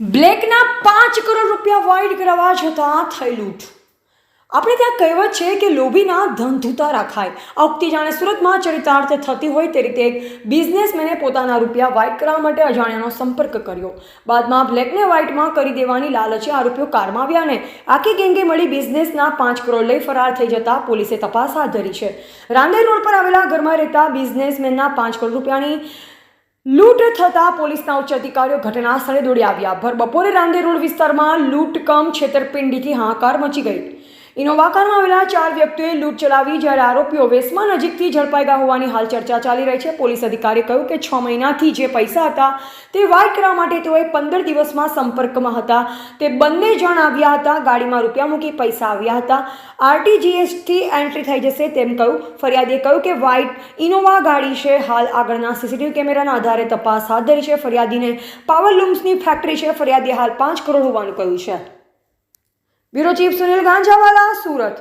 બ્લેકના પાંચ કરોડ રૂપિયા વાઇડ કરવા છતાં થઈ લૂંટ. આપણે ત્યાં કહેવત છે કે લોભીના ધન ધૂતા રાખાય. આ ઉક્તિ જાણે સુરતમાં ચરિતાર્થ થતી હોય તે રીતે એક બિઝનેસમેને પોતાના રૂપિયા વાઇટ કરવા માટે અજાણ્યાનો સંપર્ક કર્યો. બાદમાં બ્લેકને વ્હાઇટમાં કરી દેવાની લાલચે આરોપીઓ કારમાં આવ્યા ને આખી ગેંગે મળી બિઝનેસના પાંચ કરોડ લઈ ફરાર થઈ જતા પોલીસે તપાસ હાથ ધરી છે. રાંદેર રોડ પર આવેલા ઘરમાં રહેતા બિઝનેસમેનના પાંચ કરોડ રૂપિયાની લૂંટ થતાં પોલીસના ઉચ્ચ અધિકારીઓ ઘટના સ્થળે દોડી આવ્યા. ભર બપોરે રાંદેરોડ વિસ્તારમાં લૂંટ કમ છેતરપિંડીથી હાહાકાર મચી ગઈ ઇનોવા કારમાં આવેલા ચાર વ્યક્તિઓએ લૂંટ ચલાવી જ્યારે આરોપીઓ વેસમાં નજીકથી ઝડપાઈ ગયા હોવાની હાલ ચર્ચા ચાલી રહી છે. પોલીસ અધિકારીએ કહ્યું કે છ મહિનાથી જે પૈસા હતા તે વાઇટ કરવા માટે તેઓએ પંદર દિવસમાં સંપર્કમાં હતા. તે બંને જણ આવ્યા હતા, ગાડીમાં રૂપિયા મૂકી પૈસા આવ્યા હતા. આરટીજીએસથી એન્ટ્રી થઈ જશે તેમ કહ્યું. ફરિયાદીએ કહ્યું કે વ્હાઇટ ઇનોવા ગાડી છે. હાલ આગળના સીસીટીવી કેમેરાના આધારે તપાસ હાથ ધરી છે. ફરિયાદીને પાવર લૂમ્સની ફેક્ટરી છે. ફરિયાદીએ હાલ પાંચ કરોડ હોવાનું કહ્યું છે. Bureau chief Sunil Ganjawala Surat.